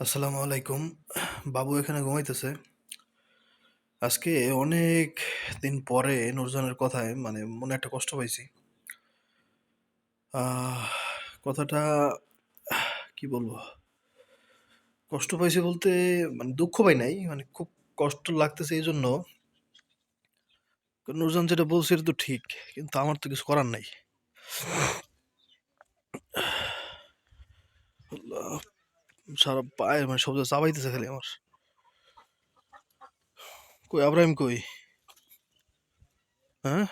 আসসালামু আলাইকুম। বাবু এখানে ঘুমাইতেছে। আজকে অনেক দিন পরে নুরজানের কথায় মানে মনে একটা কষ্ট পাইছি। কথাটা কি বলব? কষ্ট পাইছি বলতে মানে দুঃখ পাই নাই মানে খুব কষ্ট লাগতেছে এই জন্য নুরজান যেটা বলছে এটা তো ঠিক, কিন্তু আমার তো কিছু করার নাই। সারা পায়ে মানে জায়গায় চাবাইতেছে খালি আমার। কই আব্রাহিম কই? হ্যাঁ?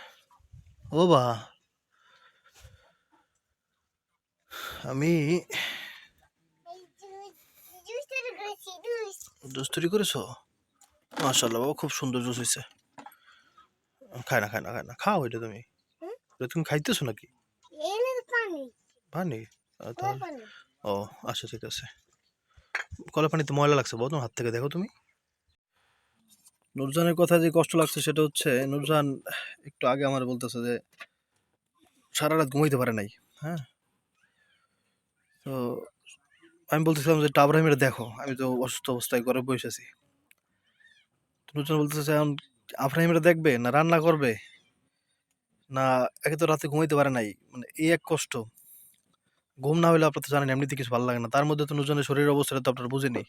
ও বা। আমি জুস তৈরি করেছ? মাশাল্লাহ বাবা খুব সুন্দর জুস হয়েছে খায় না খায় না খায় না। খাও এটা তুমি। তুমি খাইতেছো নাকি? পানি। ও আচ্ছা ঠিক আছে। কলা পানিতে ময়লা লাগছে, বলো তোমার হাত থেকে, দেখো তুমি। নুরজানের কথা যে কষ্ট লাগছে সেটা হচ্ছে, নুরজান একটু আগে আমার বলতেছে যে সারা রাত ঘুমাইতে পারে নাই হ্যাঁ? তো আমি বলতেছিলাম যে টাবরাহিমের দেখো, আমি তো অসুস্থ অবস্থায় ঘরে বসে আছি। তো নুরজান বলতেছে এখন আব্রাহিমের দেখবে, না রান্না করবে, না একে তো রাতে ঘুমাইতে পারে নাই। মানে এই এক কষ্ট। ঘুম না হলে আপনার তো জানেন এমনিতে কিছু ভালো লাগে না। তার মধ্যে তো নুজনের শরীরের অবস্থাটা তো আপনারা বুঝেনি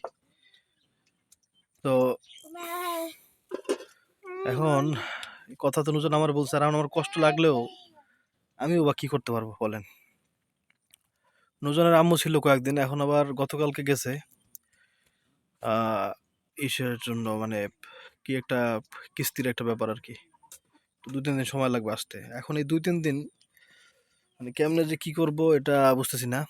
তো এখন কথা তো নুজন আমার বলছে, আর আমার কষ্ট লাগলেও আমিও বা কি করতে পারব বলেন। নুজনের আম্মু ছিল কয়েকদিন, এখন আবার গতকালকে গেছে। ইসের জন্য মানে কি একটা কিস্তির একটা ব্যাপার আর কি। দুই তিন দিন সময় লাগবে আসতে। এখন এই দুই তিন দিন মানে কেমনে যে কি করব এটা বুঝতেছি না।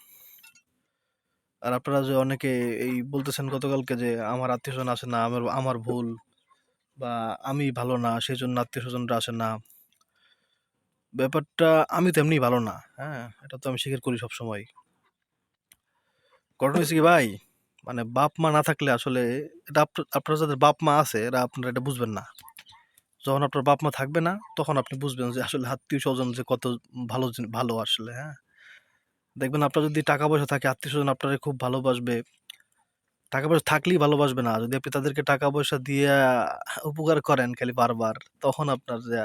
আর আপনারা যে অনেকে এই বলতেছেন গতকালকে যে আমার আত্মীয় স্বজন আসে না, আমার আমার ভুল বা আমি ভালো না সেই জন্য আত্মীয় স্বজনরা আসে না। ব্যাপারটা আমি তো এমনি ভালো না হ্যাঁ এটা তো আমি স্বীকার করি সব সময় ঘটনা হয়েছে কি ভাই? মানে বাপ মা না থাকলে আসলে এটা আপ- আপনার যাদের বাপ মা আছে, এরা আপনারা এটা বুঝবেন না। যখন আপনার বাপ মা থাকবে না, তখন আপনি বুঝবেন যে আসলে আত্মীয় স্বজন যে কত ভালো ভালো আসলে হ্যাঁ? দেখবেন আপনার যদি টাকা পয়সা থাকে আত্মীয় স্বজন আপনারা খুব ভালোবাসবে। টাকা পয়সা থাকলেই ভালোবাসবে না। যদি আপনি তাদেরকে টাকা পয়সা দিয়ে উপকার করেন খালি বারবার, তখন আপনার যে,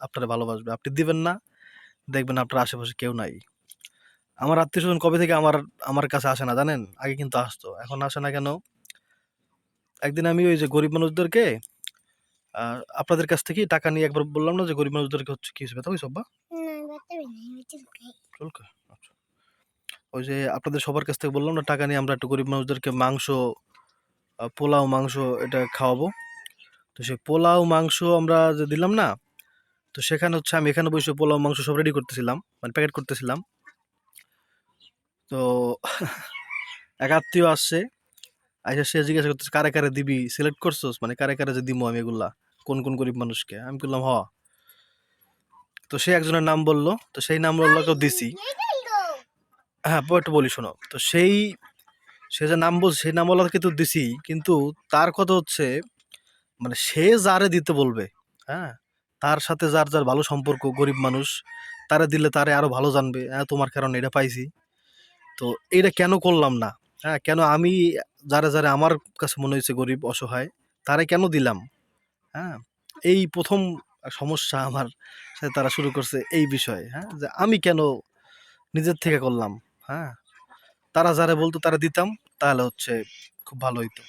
আপনারা ভালোবাসবে। আপনি দিবেন না, দেখবেন আপনার আশেপাশে কেউ নাই। আমার আত্মীয় স্বজন কবে থেকে আমার আমার কাছে আসে না, জানেন? আগে কিন্তু আসতো, এখন আসে না কেন? একদিন আমি ওই যে গরিব মানুষদেরকে আপনাদের কাছ থেকেই টাকা নিয়ে একবার বললাম না যে গরিব মানুষদেরকে হচ্ছে কি হিসেবে তাই সব চলকে? আচ্ছা। ওই যে আপনাদের সবার কাছ থেকে বললাম না টাকা নিয়ে আমরা একটু গরিব মানুষদেরকে মাংস পোলাও মাংস এটা খাওয়াবো। তো সেই পোলাও মাংস আমরা যে দিলাম না তো সেখানে হচ্ছে আমি এখানে বসে পোলাও মাংস সব রেডি করতেছিলাম মানে প্যাকেট করতেছিলাম। তো এক আত্মীয় আসছে আইসা সে জিজ্ঞাসা করতেছে কারে কারে দিবি? সিলেক্ট করছোস? মানে কারে কারে যে দিমো আমি এগুলা? কোন কোন গরিব মানুষকে? আমি বললাম হ। তো সে একজনের নাম বলল তো সেই নাম বলল দিছি। হ্যাঁ পর একটু বলি শোনো। তো সেই সে যে নাম বলছে সেই নামওয়ালাকে তো দিছি। কিন্তু তার কথা হচ্ছে মানে সে যারে দিতে বলবে হ্যাঁ তার সাথে যার যার ভালো সম্পর্ক গরিব মানুষ তারে দিলে তারে আরও ভালো জানবে হ্যাঁ তোমার কারণে এটা পাইছি। তো এটা কেন করলাম না? হ্যাঁ কেন আমি যারা যারা আমার কাছে মনে হয়েছে গরিব অসহায় তারে কেন দিলাম? হ্যাঁ? এই প্রথম সমস্যা আমার সাথে তারা শুরু করছে এই বিষয়ে হ্যাঁ? যে আমি কেন নিজের থেকে করলাম হ্যাঁ? তারা যারা বলতো তারা দিতাম, তাহলে হচ্ছে খুব ভালো হইতো।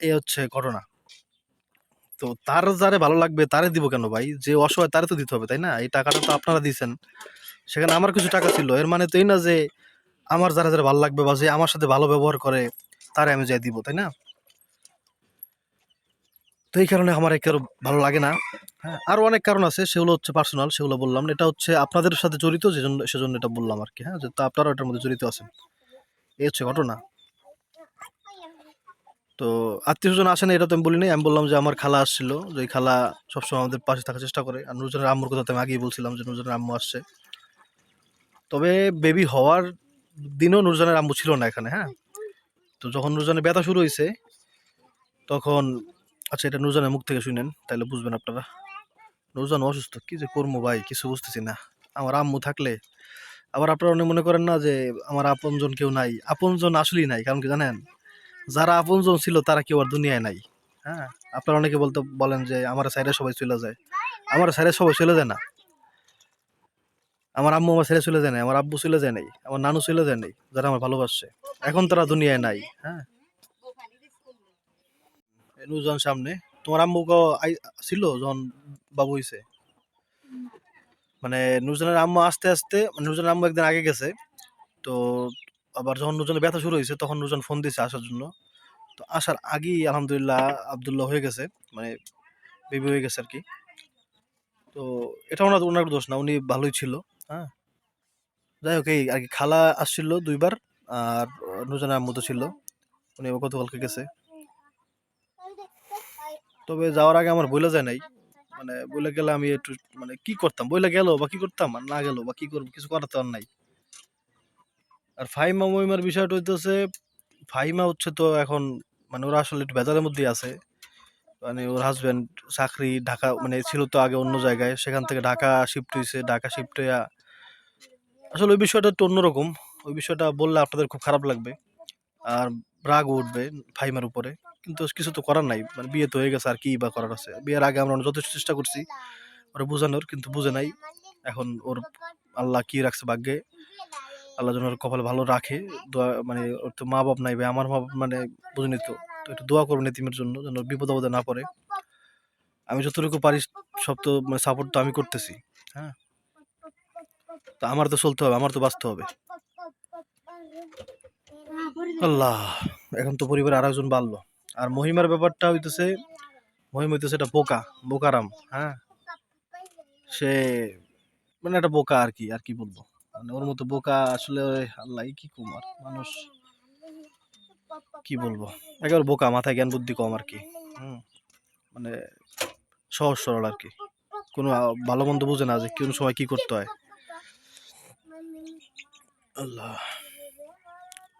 এই হচ্ছে ঘটনা। তো তার যারে ভালো লাগবে তারে দিব কেন ভাই? যে অসহায় তারে তো দিতে হবে, তাই না? এই টাকাটা তো আপনারা দিছেন সেখানে আমার কিছু টাকা ছিল। এর মানে তো এই না যে আমার যারা যারা ভালো লাগবে বা যে আমার সাথে ভালো ব্যবহার করে, তারে আমি যাই দিব, তাই না? তো এই কারণে আমার একে ভালো লাগে না। হ্যাঁ আরও অনেক কারণ আছে, সেগুলো হচ্ছে পার্সোনাল সেগুলো বললাম। এটা হচ্ছে আপনাদের সাথে জড়িত, যেজন্য, সেজন্য এটা বললাম আর কি হ্যাঁ? যে তা আপনারা এটার মধ্যে জড়িত আছেন। এই হচ্ছে ঘটনা। তো আত্মীয় স্বজন আসে না, এটা তো আমি বলি নাই আমি বললাম যে আমার খালা আসছিল, যে খালা সবসময় আমাদের পাশে থাকার চেষ্টা করে। আর নুরজনের আম্মুর কথা তো আমি আগেই বলছিলাম যে নুরজনের আম্মু আসছে। তবে বেবি হওয়ার দিনও নুরজানের আম্মু ছিল না এখানে হ্যাঁ? তো যখন নুরজানের ব্যথা শুরু হয়েছে তখন আচ্ছা এটা নুরজানের মুখ থেকে শুনেন, তাহলে বুঝবেন আপনারা। নুরজান অসুস্থ, কি যে করব ভাই, কিছু বুঝতেছি না। আমার আম্মু থাকলে, আবার আপনারা অনেক মনে করেন না যে আমার আপনজন কেউ নাই। আপনজন আসলেই নাই, কারণ কি জানেন? যারা আপনজন ছিল, তারা কেউ আর দুনিয়ায় নাই। হ্যাঁ? আপনারা অনেকে বলতে, বলেন যে আমার সাইডে সবাই চলে যায়। আমার সাইডে সবাই চলে যায় না। আমার আম্মু আমার ছেড়ে চলে যায় নাই, আমার আব্বু চলে যায় নাই, আমার নানু চলে যায় নাই, যারা আমার ভালোবাসছে। এখন তারা দুনিয়ায় নাই হ্যাঁ? নুজন সামনে। তোমার আম্মু ছিল যখন বাবু হইছে? মানে নুজনের আম্মু আস্তে আস্তে মানে নুজনের আম্মু একদিন আগে গেছে। তো আবার যখন নুজনের ব্যথা শুরু হয়েছে তখন নুজন ফোন দিয়েছে আসার জন্য। তো আসার আগেই আলহামদুলিল্লাহ আবদুল্লাহ হয়ে গেছে। মানে বেবি হয়ে গেছে আর কি তো এটা ওনার ওনার দোষ না, উনি ভালোই ছিল হ্যাঁ। যাই হোক, এই আর কি খালা আসছিল দুইবার, আর নুজনের আম্মু তো ছিল। উনি গতকালকে গেছে। তবে যাওয়ার আগে আমার বইলা যায় নাই। মানে বইলে গেলে আমি একটু মানে কি করতাম? বইলে গেল বা কি করতাম? না গেল বা কি করব? কিছু করার তো আর নাই। আর ফাইমা মহিমার বিষয়টা হইতেছে ফাইমা হচ্ছে তো এখন মানে ওরা আসলে একটু ভেজালের মধ্যেই আছে। মানে ওর হাজব্যান্ড চাকরি ঢাকা মানে ছিল তো আগে অন্য জায়গায়। সেখান থেকে ঢাকা শিফট হয়েছে ঢাকা শিফট হইয়া আসলে ওই বিষয়টা একটু অন্যরকম। ওই বিষয়টা বললে আপনাদের খুব খারাপ লাগবে। আর রাগ উঠবে ফাইমার উপরে। কিন্তু কিছু তো করার নাই। মানে বিয়ে তো হয়ে গেছে আর কি বা করার আছে। বিয়ের আগে আমরা যথেষ্ট চেষ্টা করছি, ওরা বোঝানোর, কিন্তু বুঝে নাই। এখন ওর আল্লাহ কি রাখছে ভাগ্যে? আল্লাহ যেন ওর কপাল ভালো রাখে। দোয়া মানে ওর তো মা বাপ নাই ভাই, আমার মা বাপ মানে বুঝিনি তো। তো একটু দোয়া করবেন এতিমের জন্য যেন বিপদ আপদে না পড়ে। আমি যতটুকু পারি সব তো মানে সাপোর্ট তো আমি করতেছি হ্যাঁ? তো আমার তো চলতে হবে, আমার তো বাঁচতে হবে। আল্লাহ, এখন তো পরিবারে আর একজন বাড়লো। আর মহিমার ব্যাপারটা হইতেছে, মহিমা হইতেছে এটা বোকা, বোকারাম হ্যাঁ? সে মানে একটা বোকা আর কি আর কি বলব? মানে ওর মতো বোকা আসলে আল্লাহ কি কুমার মানুষ কি বলব? একেবারে বোকা, মাথায় জ্ঞান বুদ্ধি কম আর কি, হুম? মানে সহজ সরল আর কি। কোনো ভালো মন্দ বুঝে না যে কোন সময় কি করতে হয়। আল্লাহ।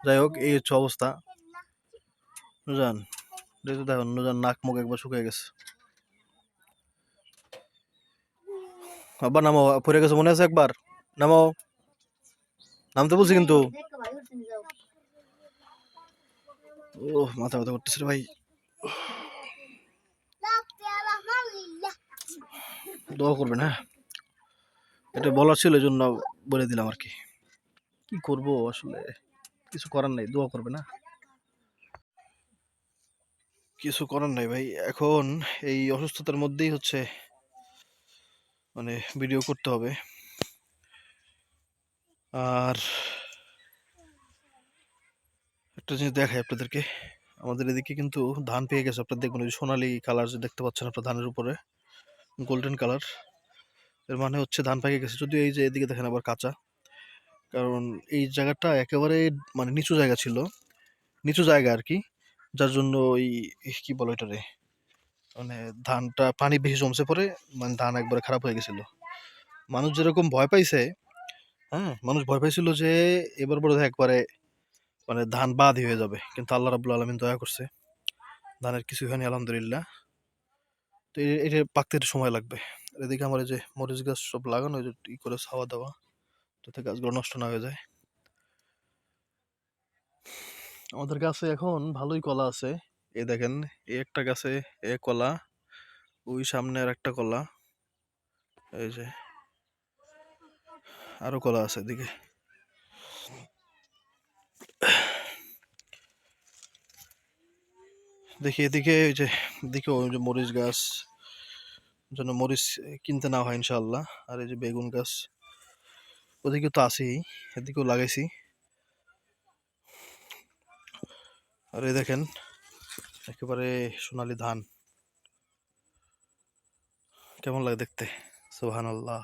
যাই হোক, এই হচ্ছে অবস্থা। নুজান দেখো দেখো নুজান নাক মুখ একবার শুকিয়ে গেছে। আবার নামাও পড়ে গেছে মনে আছে একবার? নামাও নামতে বলছি কিন্তু। ও মাথা ব্যথা করতেছে ভাই। দোয়া করবেন হ্যাঁ? এটা বলার ছিল এই জন্য বলে দিলাম আর কি। কি করব আসলে? কিছু করার নাই, দোয়া করবে না কিছু করার নাই ভাই। এখন এই অসুস্থতার মধ্যেই হচ্ছে মানে ভিডিও করতে হবে। আর একটা জিনিস দেখাই আপনাদেরকে। আমাদের এদিকে কিন্তু ধান পেয়ে গেছে। আপনার দেখবেন ওই সোনালি কালার দেখতে পাচ্ছেন আপনার ধানের উপরে। গোল্ডেন কালারের মানে হচ্ছে ধান পেকে গেছে। যদিও এই যে এদিকে দেখেন আবার কাঁচা। কারণ এই জায়গাটা একেবারে মানে নিচু জায়গা ছিল। নিচু জায়গা আর কি। যার জন্য ওই কি বলো এটারে মানে ধানটা পানি বেশি জমছে পরে মানে ধান একবারে খারাপ হয়ে গেছিল। মানুষ যেরকম ভয় পাইছে হ্যাঁ মানুষ ভয় পাইছিল যে এবার বড় একবারে মানে ধান বাদই হয়ে যাবে। কিন্তু আল্লাহ রাবুল আলমিন দয়া করছে, ধানের কিছু হয়নি, আলহামদুলিল্লাহ। তো এটা পাকতে একটু সময় লাগবে। এদিকে আমার যে মরিচ গাছ সব লাগানো ই করে খাওয়া দাওয়া, যাতে গাছগুলো নষ্ট না হয়ে যায়। আমাদের গাছে এখন ভালোই কলা আছে। এ দেখেন এই একটা গাছে এ কলা, ওই সামনে আর একটা কলা। এই যে, আরও কলা আছে এদিকে। দেখি এদিকে ওই যে এদিকে ওই যে মরিচ গাছ, যেন মরিচ কিনতে না হয় ইনশাল্লাহ আর এই যে বেগুন গাছ, ওদিকে তো আছেই, এদিকেও লাগাইছি। আর এই দেখেন, একেবারে সোনালি ধান। কেমন লাগে দেখতে? সোহান আল্লাহ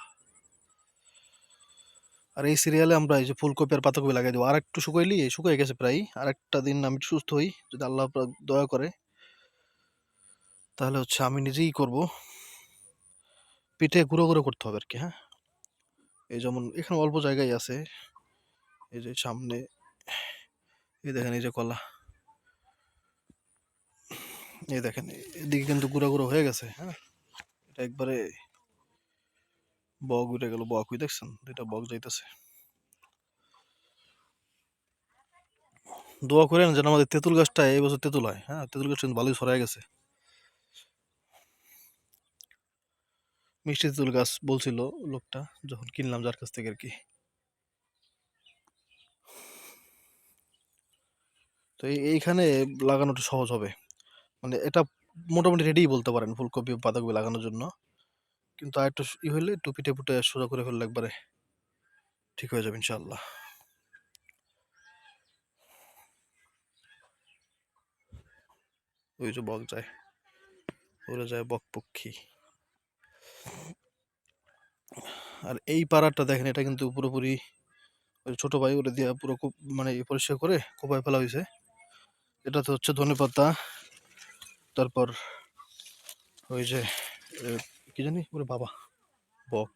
আর এই সিরিয়ালে আমরা এই যে ফুলকপি আর পাতাকপি লাগাই দেবো। আর একটু শুকাইলি শুকিয়ে গেছে প্রায়। আর একটা দিন আমি সুস্থ হই, যদি আল্লাহ দয়া করে। তাহলে হচ্ছে আমি নিজেই করব। পিঠে গুঁড়ো গুঁড়ো করতে হবে আর কি হ্যাঁ? এই যেমন এখানে অল্প জায়গায় আছে। এই যে সামনে, এই দেখেন এই যে কলা। এই দেখেন, এদিকে কিন্তু গুঁড়ো গুঁড়ো হয়ে গেছে হ্যাঁ? এটা একবারে বক উঠে গেল বক উই দেখছেন? দুইটা বক যাইতেছে। দোয়া করেন যেন আমাদের তেঁতুল গাছটা এই বছর তেঁতুল হয় হ্যাঁ? তেঁতুল গাছটা কিন্তু ভালোই ছড়ায় গেছে। মিষ্টি তেঁতুল গাছ বলছিল লোকটা, যখন কিনলাম যার কাছ থেকে আর কি। তো এইখানে লাগানোটা সহজ হবে। মানে এটা মোটামুটি রেডি বলতে পারেন ফুলকপি বাঁধাকপি লাগানোর জন্য। কিন্তু আর একটু ই হলে একটু পিঠে পুটে সোজা করে ফেললে একবারে ঠিক হয়ে যাবে ইনশাল্লাহ ওই যে বক যায়, ওরা যায় বক পক্ষী। আর এই পাড়াটা দেখেন, এটা কিন্তু পুরোপুরি ওই ছোট ভাই ওটা দিয়ে পুরো মানে পরিষ্কার করে কোপায় ফেলা হয়েছে এটাতে হচ্ছে ধনে পাতা তারপর ওই যে কি জানি? ওরে বাবা, বক।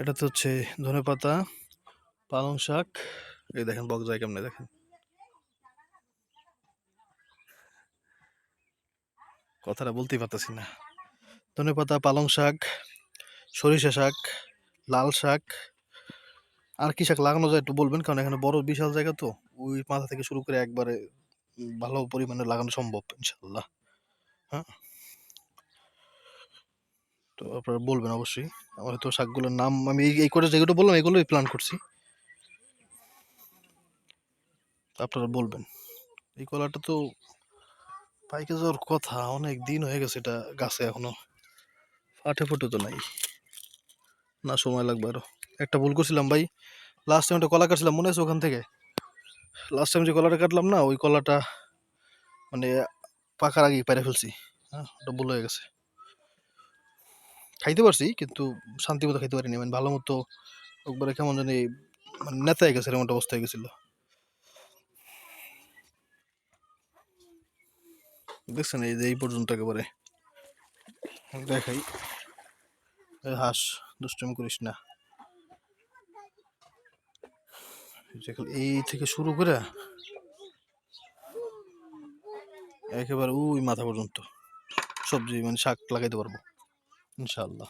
এটাতে হচ্ছে ধনে পাতা, পালং শাক। এই দেখেন, বক যায় কেমনে দেখেন। কথাটা বলতেই পারতেছি না। ধনে পাতা, পালং শাক, সরিষা শাক, লাল শাক। আর কি শাক লাগানো যায় একটু বলবেন? কারণ এখানে বড় বিশাল জায়গা তো, ওই মাথা থেকে শুরু করে একবারে ভালো পরিমাণে লাগানো সম্ভব, ইনশাল্লাহ। হ্যাঁ? তো আপনারা বলবেন অবশ্যই। আমার তো শাকগুলোর নাম, আমি এই করে যেগুলো বললাম, এগুলোই প্ল্যান করছি। আপনারা বলবেন। এই কলাটা তো পাইকে যাওয়ার কথা, অনেক দিন হয়ে গেছে এটা গাছে এখনও। ফাটে ফুটে তো নাই। না সময় লাগবে আরও। একটা ভুল করছিলাম ভাই লাস্ট টাইম একটা কলা কাটছিলাম, মনে আছে ওখান থেকে? লাস্ট টাইম যে কলাটা কাটলাম না, ওই কলাটা মানে পাকার আগেই পেরে ফেলছি। হ্যাঁ ওটা হয়ে গেছে। খাইতে পারছি, কিন্তু শান্তি মতো খাইতে পারিনি। মানে ভালো মতো একবারে কেমন জানি মানে নেতায় গেছে এরকম একটা অবস্থা হয়ে গেছিল। দেখছেন এই যে এই পর্যন্ত একেবারে। দেখাই। হাঁস, দুষ্টমি করিস না। এই থেকে শুরু করে একেবারে ওই মাথা পর্যন্ত সবজি মানে শাক লাগাইতে পারব ইনশাআল্লাহ।